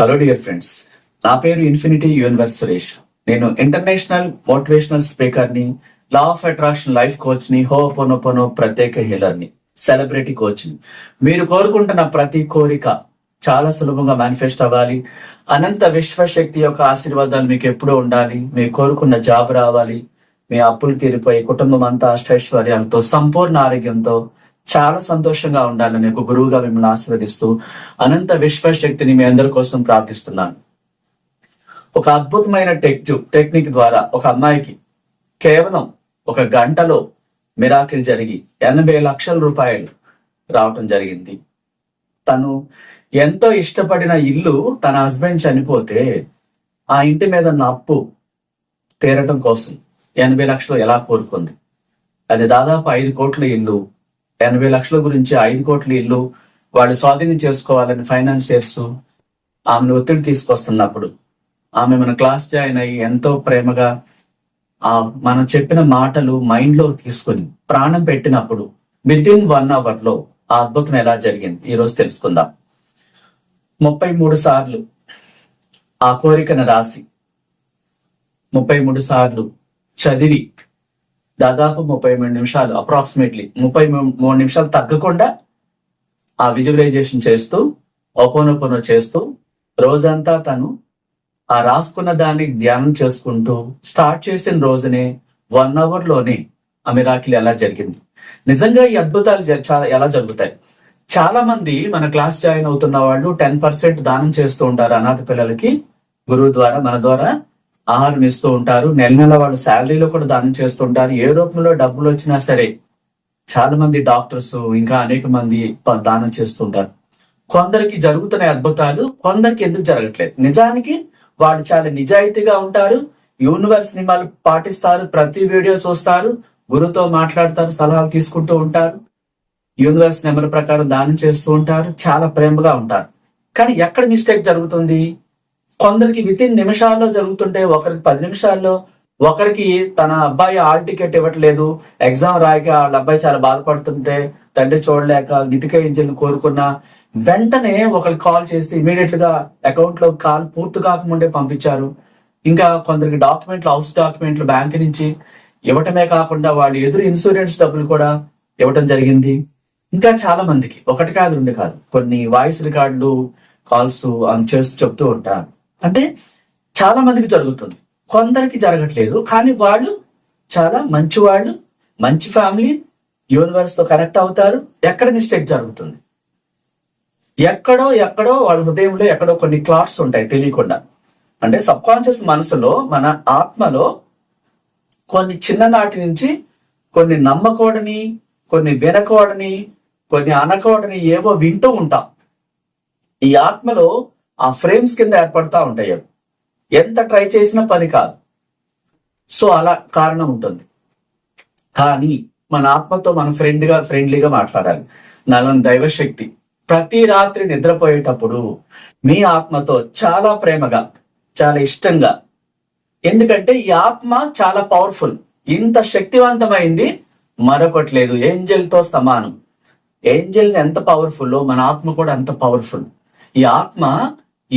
Hello dear friends నా పేరు infinity universe Suresh. నేను ఇంటర్నేషనల్ మోటివేషనల్ స్పీకర్ని లా ఆఫ్ అట్రాక్షన్ లైఫ్ కోచ్ని హోపోనోపోనో ప్రత్యేక హీలర్ని సెలబ్రిటీ కోచ్ని. మీరు కోరుకుంటున్న ప్రతి కోరిక చాలా సులభంగా మేనిఫెస్ట్ అవ్వాలి. అనంత విశ్వశక్తి యొక్క ఆశీర్వాదాలు మీకు ఎప్పుడూ ఉండాలి. మీరు కోరుకున్న జాబ్ రావాలి. మీ అప్పులు తీరిపోయి కుటుంబం అంతా అష్టైశ్వర్యాలతో సంపూర్ణ ఆరోగ్యంతో చాలా సంతోషంగా ఉండాలని ఒక గురువుగా మిమ్మల్ని ఆశీర్వదిస్తూ అనంత విశ్వశక్తిని మీ అందరి కోసం ప్రార్థిస్తున్నాను. ఒక అద్భుతమైన టెక్ టెక్నిక్ ద్వారా ఒక అమ్మాయికి కేవలం ఒక గంటలో మిరాకిల్ జరిగి ఎనభై లక్షల రూపాయలు రావటం జరిగింది. తను ఎంతో ఇష్టపడిన ఇల్లు తన హస్బెండ్ చనిపోతే ఆ ఇంటి మీద ఉన్న అప్పు తీరటం కోసం ఎనభై లక్షలు ఎలా కోరుకుంది? అది దాదాపు ఐదు కోట్ల ఇల్లు ఎనభై లక్షల గురించి ఐదు కోట్ల ఇల్లు వాళ్ళు స్వాధీనం చేసుకోవాలని ఫైనాన్షియర్స్ ఆమెను ఒత్తిడి తీసుకొస్తున్నప్పుడు ఆమె మన క్లాస్ జాయిన్ అయ్యి ఎంతో ప్రేమగా ఆ మనం చెప్పిన మాటలు మైండ్లో తీసుకుని ప్రాణం పెట్టినప్పుడు విత్ ఇన్ వన్ అవర్లో ఆ అద్భుతం ఎలా జరిగింది? ఈ రోజు తెలుసుకుందాం. ముప్పై మూడు సార్లు ఆ కోరికను రాసి ముప్పై మూడు సార్లు చదివి దాదాపు ముప్పై మూడు నిమిషాలు అప్రాక్సిమేట్లీ ముప్పై మూడు నిమిషాలు తగ్గకుండా ఆ విజువలైజేషన్ చేస్తూ ఓపోనోపోనో చేస్తూ రోజంతా తను ఆ రాసుకున్న దాన్ని ధ్యానం చేసుకుంటూ స్టార్ట్ చేసిన రోజునే వన్ అవర్లోనే ఆ మిరాకిల్ ఎలా జరిగింది. నిజంగా ఈ అద్భుతాలు జ- చాలా ఎలా జరుగుతాయి? చాలా మంది మన క్లాస్ జాయిన్ అవుతున్న వాళ్ళు టెన్ పర్సెంట్ దానం చేస్తూ ఉంటారు అనాథ పిల్లలకి గురువు ద్వారా మన ద్వారా. ఆహారం ఇస్తూ ఉంటారు. నెల నెల వాళ్ళు శాలరీలో కూడా దానం చేస్తుంటారు ఏ రూపంలో డబ్బులు వచ్చినా సరే చాలా మంది డాక్టర్స్ ఇంకా అనేక మంది ప- దానం చేస్తుంటారు కొందరికి జరుగుతున్న అద్భుతాలు కొందరికి ఎందుకు జరగట్లేదు. నిజానికి వాళ్ళు చాలా నిజాయితీగా ఉంటారు. యూనివర్స్ నియమాలు పాటిస్తారు. ప్రతి వీడియో చూస్తారు. గురువుతో మాట్లాడతారు. సలహాలు తీసుకుంటూ ఉంటారు. యూనివర్స్ నెంబర్ ప్రకారం దానం చేస్తూ ఉంటారు. చాలా ప్రేమగా ఉంటారు. కానీ ఎక్కడ మిస్టేక్ జరుగుతుంది? కొందరికి విత్ ఇన్ నిమిషాల్లో జరుగుతుంటే ఒకరికి పది నిమిషాల్లో ఒకరికి తన అబ్బాయి ఆల్ టికెట్ ఇవ్వట్లేదు ఎగ్జామ్ రాయక వాళ్ళ అబ్బాయి చాలా బాధపడుతుంటే తండ్రి చూడలేక గితిక ఇంజిన్ కోరుకున్న వెంటనే ఒకరికి కాల్ చేస్తే ఇమీడియట్గా అకౌంట్లో కాల్ పూర్తి కాకముందే పంపించారు. ఇంకా కొందరికి డాక్యుమెంట్లు హౌస్ డాక్యుమెంట్లు బ్యాంక్ నుంచి ఇవ్వటమే కాకుండా వాళ్ళు ఎదురు ఇన్సూరెన్స్ డబ్బులు కూడా ఇవ్వటం జరిగింది. ఇంకా చాలా మందికి ఒకటి కాదు రెండు కాదు కొన్ని వాయిస్ రికార్డులు కాల్స్ చేస్తూ చెప్తూ ఉంటారు. అంటే చాలా మందికి జరుగుతుంది. కొందరికి జరగట్లేదు కానీ వాళ్ళు చాలా మంచి వాళ్ళు మంచి ఫ్యామిలీ యూనివర్స్తో కనెక్ట్ అవుతారు. ఎక్కడ మిస్టేక్ జరుగుతుంది? ఎక్కడో ఎక్కడో వాళ్ళ హృదయంలో ఎక్కడో కొన్ని క్లాట్స్ ఉంటాయి తెలియకుండా. అంటే సబ్ కాన్షియస్ మనసులో మన ఆత్మలో కొన్ని చిన్ననాటి నుంచి కొన్ని నమ్మకూడని కొన్ని వినకూడని కొన్ని అనకూడని ఏవో వింటూ ఉంటాం. ఈ ఆత్మలో ఆ ఫ్రేమ్స్ కింద ఏర్పడతా ఉంటాయి అవి. ఎంత ట్రై చేసినా పని కాదు. సో అలా కారణం ఉంటుంది. కానీ మన ఆత్మతో మనం ఫ్రెండ్గా ఫ్రెండ్లీగా మాట్లాడాలి. నల్లని దైవశక్తి. ప్రతి రాత్రి నిద్రపోయేటప్పుడు మీ ఆత్మతో చాలా ప్రేమగా చాలా ఇష్టంగా. ఎందుకంటే ఈ ఆత్మ చాలా పవర్ఫుల్ ఇంత శక్తివంతమైంది మరొకటి లేదు. ఏంజల్తో సమానం. ఏంజల్ ఎంత పవర్ఫుల్లో మన ఆత్మ కూడా అంత పవర్ఫుల్ ఈ ఆత్మ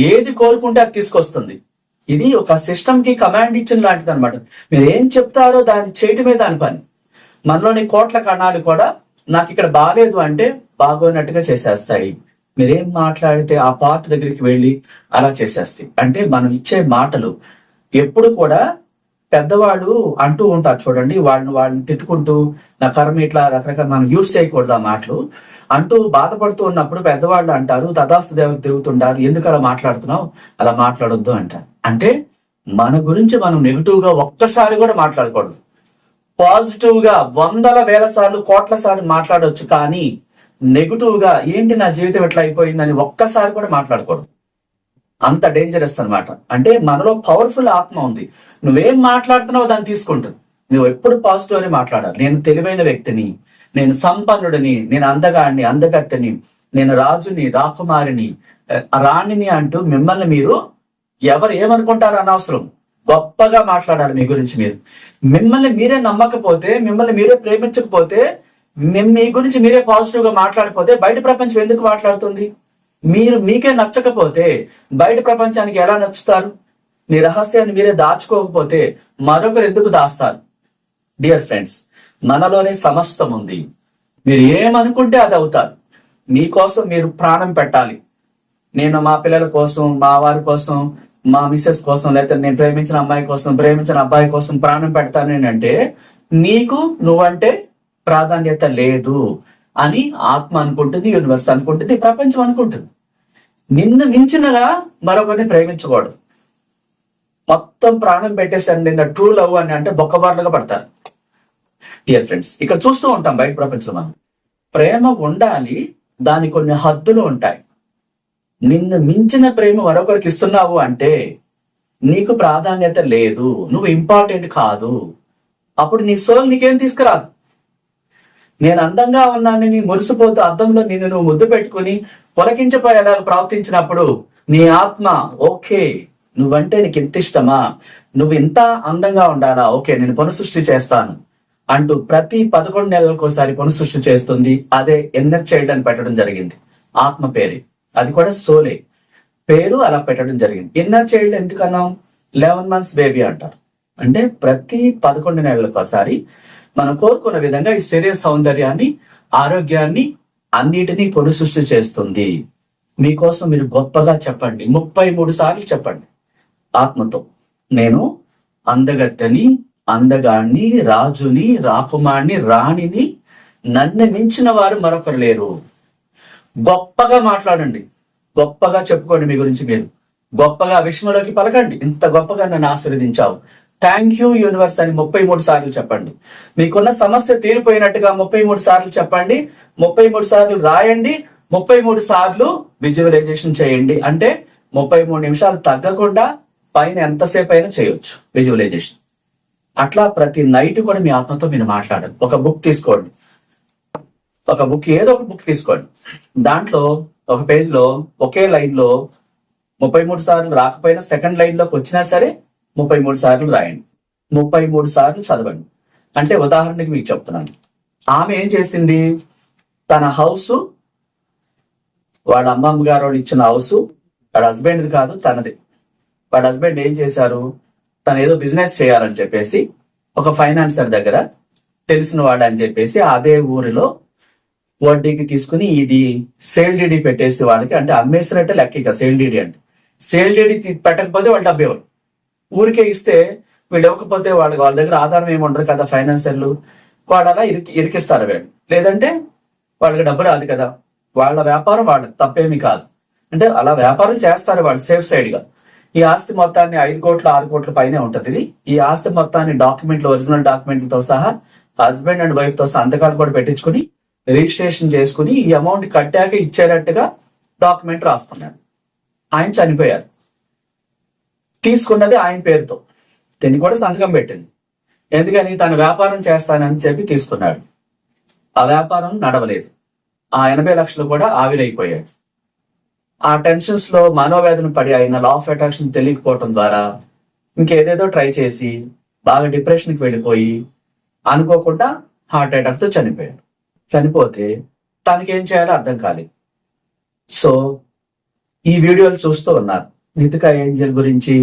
ఏది కోరుకుంటే అది తీసుకొస్తుంది. ఇది ఒక సిస్టమ్కి కమాండ్ ఇచ్చిన లాంటిది అనమాట మీరు ఏం చెప్తారో దాన్ని చేయటమే దాని పని. మనలోని కోట్ల కణాలు కూడా నాకు ఇక్కడ బాగాలేదు అంటే బాగోనట్టుగా చేసేస్తాయి. మీరేం మాట్లాడితే ఆ పార్ట్ దగ్గరికి వెళ్ళి అలా చేసేస్తాయి. అంటే మనం ఇచ్చే మాటలు ఎప్పుడు కూడా పెద్దవాళ్ళు అంటూ ఉంటారు చూడండి వాళ్ళని వాళ్ళని తిట్టుకుంటూ నా కర్మ ఇట్లా రకరకాల మనం యూజ్ చేయకూడదు ఆ మాటలు. అంటూ బాధపడుతూ ఉన్నప్పుడు పెద్దవాళ్ళు అంటారు తదాస్తు దేవత తిరుగుతుంటారు ఎందుకు అలా మాట్లాడుతున్నావు? అలా మాట్లాడొద్దు అంటారు. అంటే మన గురించి మనం నెగిటివ్గా ఒక్కసారి కూడా మాట్లాడకూడదు. పాజిటివ్గా వందల వేల సార్లు కోట్ల సార్లు మాట్లాడొచ్చు కానీ నెగిటివ్గా ఏంటి నా జీవితం ఎట్లా అయిపోయిందని ఒక్కసారి కూడా మాట్లాడకూడదు. అంత డేంజరస్ అన్నమాట. అంటే మనలో పవర్ఫుల్ ఆత్మ ఉంది. నువ్వేం మాట్లాడుతున్నావో దాన్ని తీసుకుంటుంది నువ్వు ఎప్పుడు పాజిటివ్ అని మాట్లాడాలి. నేను తెలివైన వ్యక్తిని. నేను సంపన్నుడిని నేను అందగాడిని అందగత్తెని నేను రాజుని రాకుమారిని రాణిని అంటూ మిమ్మల్ని మీరు ఎవరు ఏమనుకుంటారు అనవసరం. గొప్పగా మాట్లాడాలి మీ గురించి మీరు. మిమ్మల్ని మీరే నమ్మకపోతే మిమ్మల్ని మీరే ప్రేమించకపోతే మీ గురించి మీరే పాజిటివ్గా మాట్లాడిపోతే బయట ప్రపంచం ఎందుకు మాట్లాడుతుంది? మీరు మీకే నచ్చకపోతే బయట ప్రపంచానికి ఎలా నచ్చుతారు? మీ రహస్యాన్ని మీరే దాచుకోకపోతే మరొకరు ఎందుకు దాస్తారు? డియర్ ఫ్రెండ్స్ మనలోనే సమస్తం ఉంది మీరు ఏమనుకుంటే అది అవుతారు. మీకోసం మీరు ప్రాణం పెట్టాలి. నేను మా పిల్లల కోసం మా వారి కోసం మా మిస్సెస్ కోసం లేకపోతే నేను ప్రేమించిన అమ్మాయి కోసం ప్రేమించిన అబ్బాయి కోసం ప్రాణం పెడతాను అంటే నీకు నువ్వంటే ప్రాధాన్యత లేదు అని ఆత్మ అనుకుంటుంది యూనివర్స్ అనుకుంటుంది ప్రపంచం అనుకుంటుంది. నిన్ను మించినగా మరొకరిని ప్రేమించకూడదు. మొత్తం ప్రాణం పెట్టేసాను నిన్న ట్రూ లవ్ అని అంటే బొక్కబార్లుగా పడతారు. డియర్ ఫ్రెండ్స్ ఇక్కడ చూస్తూ ఉంటాం బయట ప్రపంచంలో మనం. ప్రేమ ఉండాలి దాని కొన్ని హద్దులు ఉంటాయి. నిన్ను మించిన ప్రేమ మరొకరికి ఇస్తున్నావు అంటే నీకు ప్రాధాన్యత లేదు నువ్వు ఇంపార్టెంట్ కాదు. అప్పుడు నీ సోల్ నీకేం తీసుకురాదు? నేను అందంగా ఉన్నానని మురిసిపోతూ అద్దంలో నిన్ను నువ్వు ముద్దు పెట్టుకుని పొలకించిపోయేలా ప్రవర్తించినప్పుడు నీ ఆత్మ ఓకే నువ్వంటే నీకు ఇంత ఇష్టమా? నువ్వు ఇంత అందంగా ఉండాలా? ఓకే నేను పునఃసృష్టి చేస్తాను. అంటూ ప్రతి పదకొండు నెలలకు ఒకసారి పునఃసృష్టి చేస్తుంది అదే ఎన్నర్ చైల్డ్ అని పెట్టడం జరిగింది. ఆత్మ పేరే. అది కూడా సోలే. పేరు అలా పెట్టడం జరిగింది. ఇన్నర్ చైల్డ్ ఎందుకన్నాం? లెవెన్ మంత్స్ బేబీ అంటారు. అంటే ప్రతి పదకొండు నెలలకు ఒకసారి మనం కోరుకున్న విధంగా ఈ శరీర సౌందర్యాన్ని ఆరోగ్యాన్ని అన్నిటినీ పునఃసృష్టి చేస్తుంది. మీకోసం మీరు గొప్పగా చెప్పండి. ముప్పై మూడు సార్లు చెప్పండి. ఆత్మతో. నేను అందగత్తెని అందగాన్ని రాజుని రాకుమార్ని రాణిని నన్ను మించిన వారు మరొకరు లేరు. గొప్పగా మాట్లాడండి. గొప్పగా చెప్పుకోండి మీ గురించి మీరు. గొప్పగా విషయంలోకి పలకండి. ఇంత గొప్పగా నన్ను ఆశీర్వదించావు. థ్యాంక్ యూ యూనివర్స్ అని ముప్పై మూడు సార్లు చెప్పండి. మీకున్న సమస్య తీరిపోయినట్టుగా ముప్పై మూడు సార్లు చెప్పండి. ముప్పై మూడు సార్లు రాయండి. ముప్పై మూడు సార్లు విజువలైజేషన్ చేయండి. అంటే ముప్పై మూడు నిమిషాలు తగ్గకుండా పైన ఎంతసేపు అయినా చేయొచ్చు విజువలైజేషన్ అట్లా ప్రతి నైట్ కూడా మీ ఆత్మతో మీరు మాట్లాడండి. ఒక బుక్ తీసుకోండి. ఒక బుక్ ఏదో ఒక బుక్ తీసుకోండి. దాంట్లో ఒక పేజ్లో ఒకే లైన్లో ముప్పై మూడు సార్లు రాకపోయినా సెకండ్ లైన్లోకి వచ్చినా సరే ముప్పై మూడు సార్లు రాయండి. ముప్పై మూడు సార్లు చదవండి. అంటే ఉదాహరణకి మీకు చెప్తున్నాను. ఆమె ఏం చేసింది? తన హౌస్ వాడు అమ్మమ్మ గారు ఇచ్చిన హౌస్ వాడు హస్బెండ్ది కాదు తనది. వాడు హస్బెండ్ ఏం చేశారు? తను ఏదో బిజినెస్ చేయాలని చెప్పేసి ఒక ఫైనాన్సర్ దగ్గర తెలిసిన వాడు అని చెప్పేసి అదే ఊరిలో వడ్డీకి తీసుకుని ఇది సేల్ డీడీ పెట్టేసి వాడికి అంటే అమ్మేసినట్టే లెక్క ఇక సేల్ డీడీ అంటే. సేల్ డీడీ పెట్టకపోతే వాళ్ళు డబ్బేవారు ఊరికే ఇస్తే వీళ్ళు ఇవ్వకపోతే వాళ్ళకి వాళ్ళ దగ్గర ఆధారం ఏమి ఉండదు కదా ఫైనాన్సర్లు. వాడు అలా ఇరికి ఇరికిస్తారు వీళ్ళు. లేదంటే వాళ్ళకి డబ్బు రాదు కదా. వాళ్ళ వ్యాపారం వాళ్ళ తప్పేమీ కాదు. అంటే అలా వ్యాపారం చేస్తారు వాళ్ళు సేఫ్ సైడ్గా. ఈ ఆస్తి మొత్తాన్ని ఐదు కోట్ల ఆరు కోట్ల పైనే ఉంటది. ఇది ఈ ఆస్తి మొత్తాన్ని డాక్యుమెంట్లు ఒరిజినల్ డాక్యుమెంట్లతో సహా హస్బెండ్ అండ్ వైఫ్తో సంతకాలు కూడా పెట్టించుకుని రిజిస్ట్రేషన్ చేసుకుని ఈ అమౌంట్ కట్టాక ఇచ్చేటట్టుగా డాక్యుమెంట్ రాసుకున్నాడు. ఆయన చనిపోయారు. తీసుకున్నది ఆయన పేరుతో. దీన్ని కూడా సంతకం పెట్టింది. ఎందుకని తను వ్యాపారం చేస్తానని చెప్పి తీసుకున్నాడు. ఆ వ్యాపారం నడవలేదు. ఆ ఎనభై లక్షలు కూడా ఆవిరైపోయాయి. ఆ టెన్షన్స్లో మనోవేదన పడి ఆయన లా ఆఫ్ అట్రాక్షన్ తెలియకపోవటం ద్వారా ఇంకేదేదో ట్రై చేసి బాగా డిప్రెషన్కి వెళ్ళిపోయి అనుకోకుండా హార్ట్ అటాక్తో చనిపోయాడు. చనిపోతే తనకి ఏం చేయాలో అర్థం కాలేదు సో ఈ వీడియోలు చూస్తూ ఉన్నారు. నితిక ఏంజల్ గురించి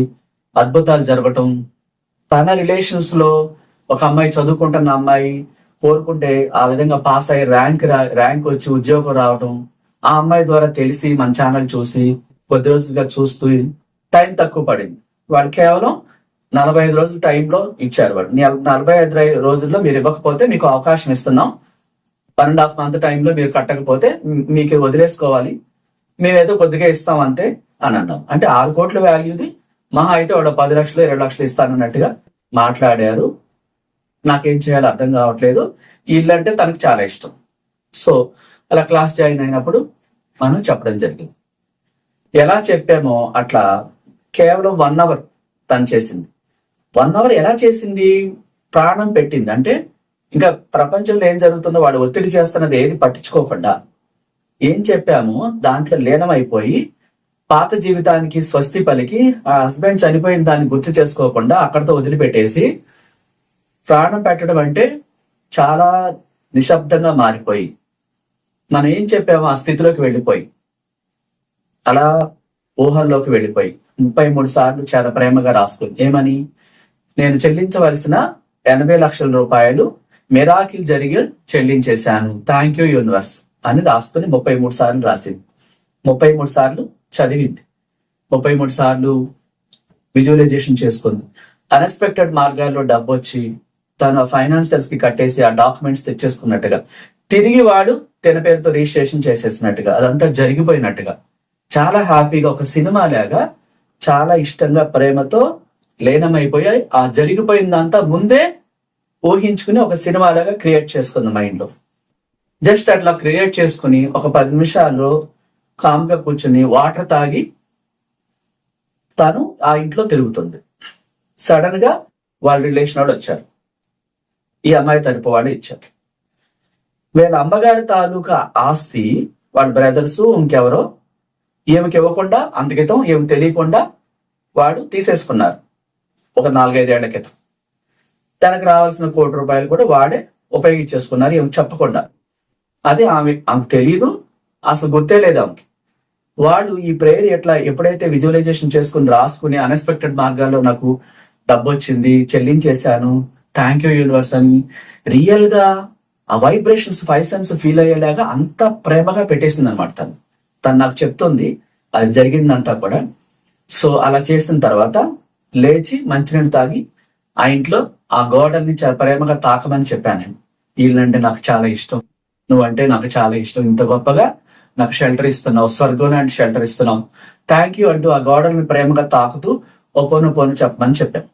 అద్భుతాలు జరగటం తన రిలేషన్స్లో ఒక అమ్మాయి చదువుకుంటున్న అమ్మాయి కోరుకుంటే ఆ విధంగా పాస్ అయ్యి ర్యాంక్ రా- ర్యాంక్ వచ్చి ఉద్యోగం రావటం ఆ అమ్మాయి ద్వారా తెలిసి మన ఛానల్ చూసి కొద్ది రోజులుగా చూస్తూ టైం తక్కువ పడింది. వాడు కేవలం నలభై ఐదు రోజుల టైంలో ఇచ్చారు వాడు. నలభై ఐదు రోజుల్లో మీరు ఇవ్వకపోతే మీకు అవకాశం ఇస్తున్నాం. వన్ అండ్ హాఫ్ మంత్ టైంలో మీరు కట్టకపోతే మీకు వదిలేసుకోవాలి. మేమేదో కొద్దిగా ఇస్తాం అంతే అని అన్నాం. అంటే ఆరు కోట్ల వాల్యూది మహా అయితే వాడు పది లక్షలు ఇరవై లక్షలు ఇస్తానన్నట్టుగా మాట్లాడారు. నాకేం చేయాలో అర్థం కావట్లేదు. వీళ్ళంటే అంటే తనకు చాలా ఇష్టం. సో అలా క్లాస్ జాయిన్ అయినప్పుడు మనం చెప్పడం జరిగింది. ఎలా చెప్పామో అట్లా కేవలం వన్ అవర్ తను చేసింది. వన్ అవర్ ఎలా చేసింది? ప్రాణం పెట్టింది. అంటే ఇంకా ప్రపంచంలో ఏం జరుగుతుందో వాడు ఒత్తిడి చేస్తున్నది ఏది పట్టించుకోకుండా ఏం చెప్పామో దాంట్లో లీనమైపోయి పాత జీవితానికి స్వస్తి పలికి ఆ హస్బెండ్ చనిపోయిన దాన్ని గుర్తు చేసుకోకుండా అక్కడతో వదిలిపెట్టేసి ప్రాణం పెట్టడం అంటే చాలా నిశ్శబ్దంగా మారిపోయి మనం ఏం చెప్పామో ఆ స్థితిలోకి వెళ్ళిపోయి. అలా ఊహల్లోకి వెళ్ళిపోయి. ముప్పై మూడు సార్లు చాలా ప్రేమగా రాసుకుంది. ఏమని? నేను చెల్లించవలసిన ఎనభై లక్షల రూపాయలు మిరాకిల్ జరిగి చెల్లించేశాను. థ్యాంక్ యూ యూనివర్స్ అని రాసుకుని ముప్పై మూడు సార్లు రాసింది. ముప్పై మూడు సార్లు చదివింది. ముప్పై మూడు సార్లు విజువలైజేషన్ చేసుకుంది. అన్ఎక్స్పెక్టెడ్ మార్గాల్లో డబ్బు వచ్చి తన ఫైనాన్షియల్స్కి కట్టేసి ఆ డాక్యుమెంట్స్ తెచ్చేసుకున్నట్టుగా. తిరిగి వాడు తన పేరుతో రిజిస్ట్రేషన్ చేసేసినట్టుగా అదంతా జరిగిపోయినట్టుగా. చాలా హ్యాపీగా ఒక సినిమా లాగా చాలా ఇష్టంగా ప్రేమతో లీనమైపోయాయి. ఆ జరిగిపోయిందంతా ముందే ఊహించుకుని ఒక సినిమా లాగా క్రియేట్ చేసుకుంది మైండ్లో జస్ట్ అట్లా క్రియేట్ చేసుకుని ఒక పది నిమిషాలు కామ్గా కూర్చుని వాటర్ తాగి తను ఆ ఇంట్లో తిరుగుతుంది. సడన్గా వాళ్ళ రిలేషన్ వాడు వచ్చారు. ఈ అమ్మాయి తరపు వాడు ఇచ్చారు. వీళ్ళ అమ్మగారి తాలూకా ఆస్తి వాళ్ళ బ్రదర్స్ ఇంకెవరో ఈమెకి ఇవ్వకుండా అంతకితం ఏమి తెలియకుండా వాడు తీసేసుకున్నారు. ఒక నాలుగైదేళ్ళ క్రితం. తనకు రావాల్సిన కోటి రూపాయలు కూడా వాడే ఉపయోగించేసుకున్నారు ఏమి చెప్పకుండా. అదే ఆమె ఆమెకు తెలియదు అసలు గుర్తే లేదు ఆమెకి. వాడు ఈ ప్రేయర్ ఎట్లా ఎప్పుడైతే విజువలైజేషన్ చేసుకుని రాసుకుని అన్ఎక్స్పెక్టెడ్ మార్గాల్లో నాకు డబ్బు వచ్చింది చెల్లించేశాను థ్యాంక్ యూ యూనివర్స్ అని రియల్గా ఆ వైబ్రేషన్స్ ఫైవ్ సెన్స్ ఫీల్ అయ్యేలాగా అంత ప్రేమగా పెట్టేసింది అనమాట తను. తను నాకు చెప్తుంది అది జరిగిందంతా కూడా. సో అలా చేసిన తర్వాత లేచి మంచినీళ్ళు తాగి ఆ ఇంట్లో ఆ గోడల్ని చాలా ప్రేమగా తాకమని చెప్పాను నేను. వీళ్ళంటే నాకు చాలా ఇష్టం. నువ్వంటే నాకు చాలా ఇష్టం. ఇంత గొప్పగా నాకు షెల్టర్ ఇస్తున్నావు. స్వర్గం లాంటి షెల్టర్ ఇస్తున్నావు. థ్యాంక్ యూ అంటూ ఆ గోడల్ని ప్రేమగా తాకుతూ ఓ పోను చెప్పమని చెప్పాను.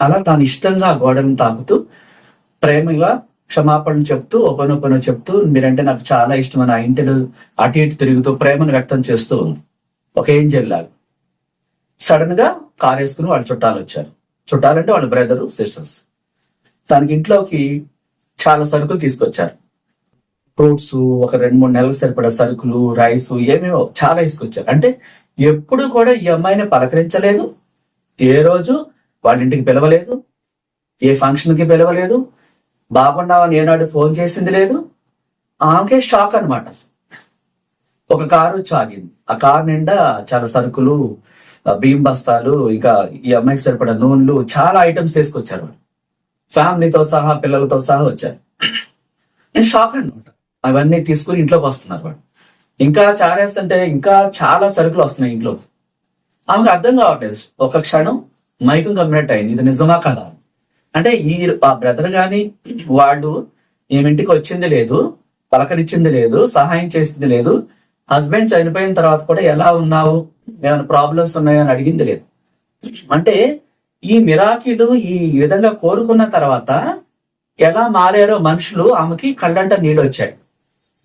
అలా తాను ఇష్టంగా ఆ గోడల్ని తాకుతూ ప్రేమగా క్షమాపణ చెప్తూ ఒపనొపన చెప్తూ మీరంటే నాకు చాలా ఇష్టం అని ఆ ఇంటిలో అటు ఇటు తిరుగుతూ ప్రేమను వ్యక్తం చేస్తూ ఉంది. ఒక ఏంజల్ లాగా. సడన్గా కారు వేసుకుని వాళ్ళ చుట్టాలు వచ్చారు. చుట్టాలంటే వాళ్ళ బ్రదరు సిస్టర్స్. తనకి ఇంట్లోకి చాలా సరుకులు తీసుకొచ్చారు. ఫ్రూట్స్ ఒక రెండు మూడు నెలలు సరిపడా సరుకులు రైస్ ఏమేమో చాలా తీసుకొచ్చారు. అంటే ఎప్పుడు కూడా ఈ అమ్మాయిని పలకరించలేదు. ఏ రోజు వాళ్ళ ఇంటికి పిలవలేదు. ఏ ఫంక్షన్కి పిలవలేదు. బాగున్నావని ఏనాడు ఫోన్ చేసింది లేదు. ఆమెకే షాక్ అన్నమాట. ఒక కారు వచ్చి ఆగింది ఆ కారు నిండా చాలా సరుకులు బియ్యం బస్తాలు ఇంకా ఈ అమ్మాయికి సరిపడా నూనెలు చాలా ఐటమ్స్ తీసుకొచ్చారు ఫ్యామిలీతో సహా పిల్లలతో సహా వచ్చారు. నేను షాక్ అనమాట అవన్నీ తీసుకుని ఇంట్లోకి వస్తున్నారు వాడు ఇంకా చారేస్తుంటే ఇంకా చాలా సరుకులు వస్తున్నాయి ఇంట్లో ఆమెకు అర్థం కావట్లేదు. ఒక క్షణం మైకం కమ్మినట్టు అయింది. ఇది నిజమా కదా? అంటే ఈ ఆ బ్రదర్ గాని వాళ్ళు ఏమింటికి వచ్చింది లేదు పలకరించింది లేదు సహాయం చేసింది లేదు. హస్బెండ్ చనిపోయిన తర్వాత కూడా ఎలా ఉన్నావు? ఏమైనా ప్రాబ్లమ్స్ ఉన్నాయని అడిగింది లేదు. అంటే ఈ మిరాకిలు ఈ విధంగా కోరుకున్న తర్వాత ఎలా మారారో మనుషులు ఆమెకి కళ్ళంట నీళ్ళు వచ్చాయి.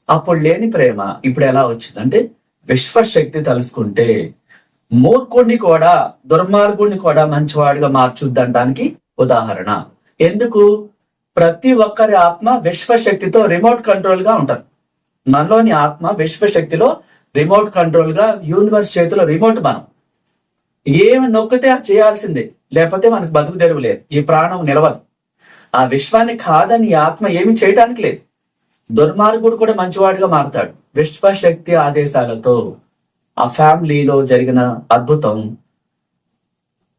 అప్పుడు లేని ప్రేమ ఇప్పుడు ఎలా వచ్చింది? అంటే విశ్వశక్తి తలుసుకుంటే మూర్ఖుడిని కూడా దుర్మార్గుడిని కూడా మంచివాడిగా మార్చుద్దంటానికి ఉదాహరణ. ఎందుకు? ప్రతి ఒక్కరి ఆత్మ విశ్వశక్తితో రిమోట్ కంట్రోల్గా ఉంటారు మనలోని ఆత్మ విశ్వశక్తిలో రిమోట్ కంట్రోల్గా యూనివర్స్ చేతిలో రిమోట్ మనం. ఏమి నొక్కితే అది చేయాల్సిందే. లేకపోతే మనకు బతుకు తెరువు లేదు. ఈ ప్రాణం నిలవదు. ఆ విశ్వాన్ని కాదని ఆత్మ ఏమి చేయటానికి లేదు. దుర్మార్గుడు కూడా మంచివాడిగా మారతాడు. విశ్వశక్తి ఆదేశాలతో ఆ ఫ్యామిలీలో జరిగిన అద్భుతం.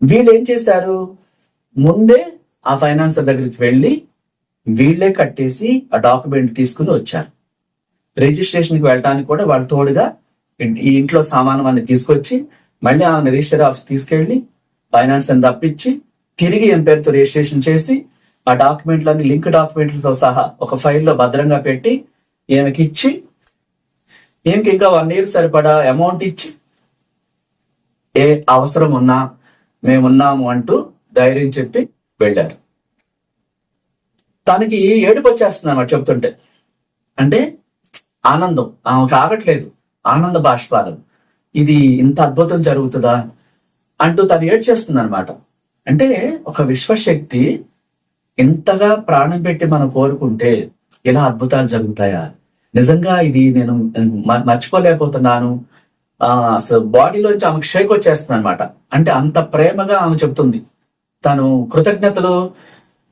వీళ్ళు ఏం చేశారు? ముందే ఆ ఫైనాన్సర్ దగ్గరికి వెళ్ళి వీళ్ళే కట్టేసి ఆ డాక్యుమెంట్ తీసుకుని వచ్చారు. రిజిస్ట్రేషన్కి వెళ్ళడానికి కూడా వాళ్ళు తోడుగా ఈ ఇంట్లో సామానం అన్ని తీసుకొచ్చి మళ్ళీ ఆమె రిజిస్టర్ ఆఫీస్ తీసుకెళ్ళి ఫైనాన్స్ అని తప్పించి తిరిగి ఎం పేరుతో రిజిస్ట్రేషన్ చేసి ఆ డాక్యుమెంట్లన్నీ లింక్ డాక్యుమెంట్లతో సహా ఒక ఫైల్లో భద్రంగా పెట్టి ఈమెకి ఇచ్చి ఈమెకి ఇంకా వన్ ఇయర్ సరిపడా అమౌంట్ ఇచ్చి ఏ అవసరం ఉన్నా మేమున్నాము అంటూ ధైర్యం చెప్పి వెళ్ళారు. తనకి ఏడుపు వచ్చేస్తుంది అన్నమాట చెప్తుంటే. అంటే ఆనందం ఆమె ఆగట్లేదు. ఆనంద బాష్పాలం. ఇది ఇంత అద్భుతం జరుగుతుందా? అంటూ తను ఏడ్చేస్తుంది అనమాట అంటే ఒక విశ్వశక్తి ఇంతగా ప్రాణం పెట్టి మనం కోరుకుంటే ఇలా అద్భుతాలు జరుగుతాయా? నిజంగా ఇది నేను మర్చిపోలేకపోతున్నాను. ఆ అసలు బాడీలోంచి ఆమెకు షేక్ వచ్చేస్తుంది అనమాట అంటే అంత ప్రేమగా ఆమె చెప్తుంది. తను కృతజ్ఞతలు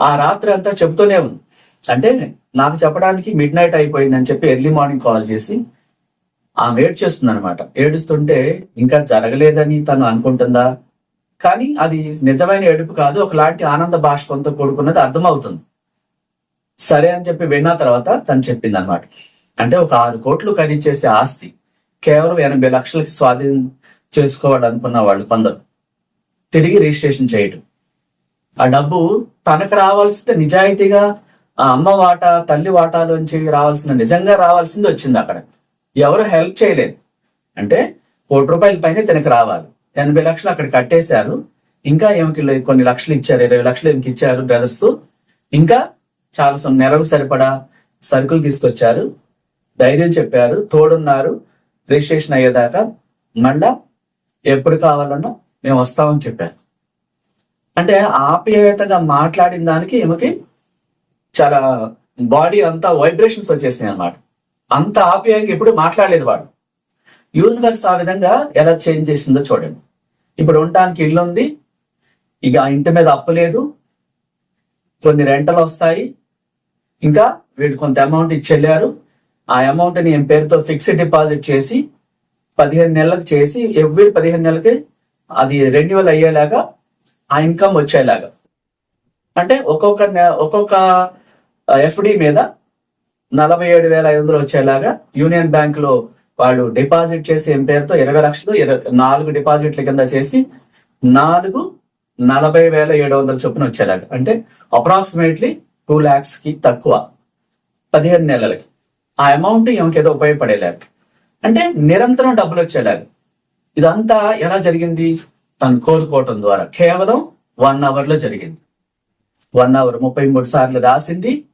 ఆ రాత్రి అంతా చెబుతూనే ఉంది. అంటే నాకు చెప్పడానికి మిడ్ నైట్ అయిపోయిందని చెప్పి ఎర్లీ మార్నింగ్ కాల్ చేసి ఆమె ఏడ్చేస్తుంది అనమాట ఏడుస్తుంటే ఇంకా జరగలేదని తను అనుకుంటుందా? కానీ అది నిజమైన ఏడుపు కాదు ఒకలాంటి ఆనంద బాష్పంతో కూడుకున్నది అర్థమవుతుంది. సరే అని చెప్పి విన్న తర్వాత తను చెప్పింది అనమాట అంటే ఒక ఆరు కోట్లు ఖరీదు చేసే ఆస్తి. కేవలం ఎనభై లక్షలకి స్వాధీనం చేసుకోవాలనుకున్న వాళ్ళు కొందరు. తిరిగి రిజిస్ట్రేషన్ చేయటం. ఆ డబ్బు తనకు రావాల్సింది నిజాయితీగా ఆ అమ్మ వాటా తల్లి వాటాలోంచి రావాల్సిన నిజంగా రావాల్సింది వచ్చింది అక్కడ. ఎవరు హెల్ప్ చేయలేదు. అంటే కోటి రూపాయల పైన తనకు రావాలి. ఎనభై లక్షలు అక్కడ కట్టేశారు. ఇంకా ఏమికి కొన్ని లక్షలు ఇచ్చారు ఇరవై లక్షలు ఏమికి ఇచ్చారు బ్రదర్స్. ఇంకా చాలా నెలకు సరిపడా సరుకులు తీసుకొచ్చారు. ధైర్యం చెప్పారు. తోడున్నారు. రిజిస్ట్రేషన్ అయ్యేదాకా మళ్ళా ఎప్పుడు కావాలన్నా మేము వస్తామని చెప్పారు. అంటే ఆప్యాయతగా మాట్లాడిన దానికి ఈమెకి చాలా బాడీ అంతా వైబ్రేషన్స్ వచ్చేసాయి అన్నమాట. అంత ఆప్యాయంగా ఎప్పుడు మాట్లాడలేదు వాడు. యూనివర్స్ ఆ విధంగా ఎలా చేంజ్ చేసిందో చూడండి. ఇప్పుడు ఉండటానికి ఇల్లు ఉంది. ఇక ఆ ఇంటి మీద అప్పు లేదు. కొన్ని రెంటలు వస్తాయి. ఇంకా వీళ్ళు కొంత అమౌంట్ ఇచ్చెళ్ళారు ఆ అమౌంట్ని ఏం పేరుతో ఫిక్స్డ్ డిపాజిట్ చేసి పదిహేను నెలలకు చేసి ఎవ్రీ పదిహేను నెలలకి అది రెన్యువల్ అయ్యేలాగా ఆ ఇన్కమ్ వచ్చేలాగా. అంటే ఒక్కొక్క ఒక్కొక్క ఎఫ్డి మీద నలభై ఏడు వేల ఐదు వందలు వచ్చేలాగా యూనియన్ బ్యాంక్లో వాళ్ళు డిపాజిట్ చేసి ఏం పేరుతో ఇరవై లక్షలు ఇరవై నాలుగు డిపాజిట్ల కింద చేసి నాలుగు నలభై వేల ఏడు వందల చొప్పున వచ్చేలాగా. అంటే అప్రాక్సిమేట్లీ టూ ల్యాక్స్కి తక్కువ పదిహేను నెలలకి. ఆ అమౌంట్ ఏదో ఉపయోగపడేలాగా. అంటే నిరంతరం డబ్బులు వచ్చేలాగా. ఇదంతా ఎలా జరిగింది? తను కోరుకోవటం ద్వారా కేవలం వన్ అవర్లో జరిగింది. వన్ అవర్ ముప్పై మూడు సార్లు రాసింది.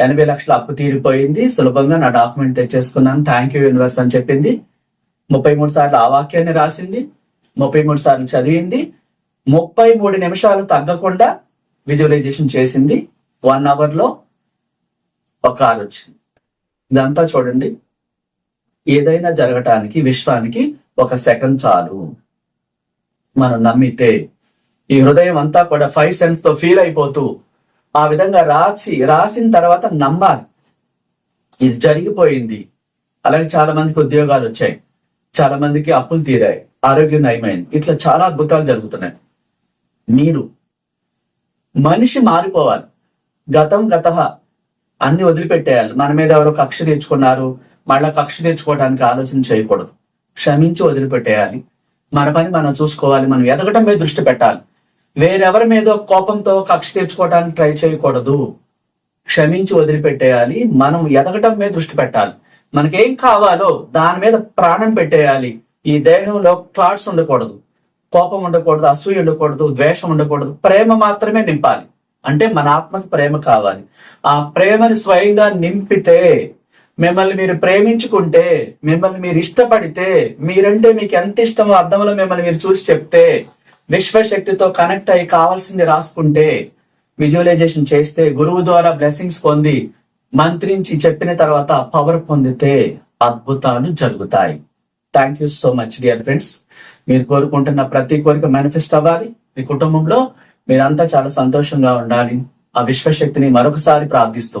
ఎనభై లక్షల అప్పు తీరిపోయింది. సులభంగా నా డాక్యుమెంట్ తెచ్చేసుకున్నాను. థ్యాంక్ యూ యూనివర్స్ అని చెప్పింది. ముప్పై మూడు సార్లు ఆ వాక్యాన్ని రాసింది. ముప్పై మూడు సార్లు చదివింది. ముప్పై మూడు నిమిషాలు తగ్గకుండా విజువలైజేషన్ చేసింది. వన్ అవర్లో ఒక ఆలోచన. ఇదంతా చూడండి. ఏదైనా జరగటానికి విశ్వానికి ఒక సెకండ్ చాలు. మనం నమ్మితే ఈ హృదయం అంతా కూడా ఫైవ్ సెన్స్తో ఫీల్ అయిపోతూ ఆ విధంగా రాసి రాసిన తర్వాత నమ్మాలి. ఇది జరిగిపోయింది. అలాగే చాలా మందికి ఉద్యోగాలు వచ్చాయి. చాలా మందికి అప్పులు తీరాయి. ఆరోగ్యం నయమైంది. ఇట్లా చాలా అద్భుతాలు జరుగుతున్నాయి. మీరు మనిషి మారిపోవాలి. గతం గత అన్ని వదిలిపెట్టేయాలి. మన మీద ఎవరో కక్ష తెచ్చుకున్నారు మళ్ళా కక్ష తెచ్చుకోవడానికి ఆలోచన చేయకూడదు. క్షమించి వదిలిపెట్టేయాలి. మన పని మనం చూసుకోవాలి మనం ఎదగటం మీద దృష్టి పెట్టాలి. వేరెవరి మీద కోపంతో కక్ష తీర్చుకోవడానికి ట్రై చేయకూడదు. క్షమించి వదిలిపెట్టేయాలి మనం ఎదగటం మీద దృష్టి పెట్టాలి. మనకేం కావాలో దాని మీద ప్రాణం పెట్టేయాలి. ఈ దేహంలో క్లాట్స్ ఉండకూడదు కోపం ఉండకూడదు అసూయ ఉండకూడదు ద్వేషం ఉండకూడదు ప్రేమ మాత్రమే నింపాలి. అంటే మన ఆత్మకి ప్రేమ కావాలి. ఆ ప్రేమని స్వయంగా నింపితే మిమ్మల్ని మీరు ప్రేమించుకుంటే మిమ్మల్ని మీరు ఇష్టపడితే మీరంటే మీకు ఎంత ఇష్టమో అర్థంలో మిమ్మల్ని మీరు చూసి చెప్తే విశ్వశక్తితో కనెక్ట్ అయ్యి కావాల్సింది రాసుకుంటే విజువలైజేషన్ చేస్తే గురువు ద్వారా బ్లెస్సింగ్స్ పొంది మంత్రించి చెప్పిన తర్వాత పవర్ పొందితే అద్భుతాలు జరుగుతాయి. Thank you so much dear friends మీరు కోరుకుంటున్న ప్రతి కోరిక మేనిఫెస్ట్ అవ్వాలి. మీ కుటుంబంలో మీరంతా చాలా సంతోషంగా ఉండాలి. ఆ విశ్వశక్తిని మరొకసారి ప్రార్థిస్తూ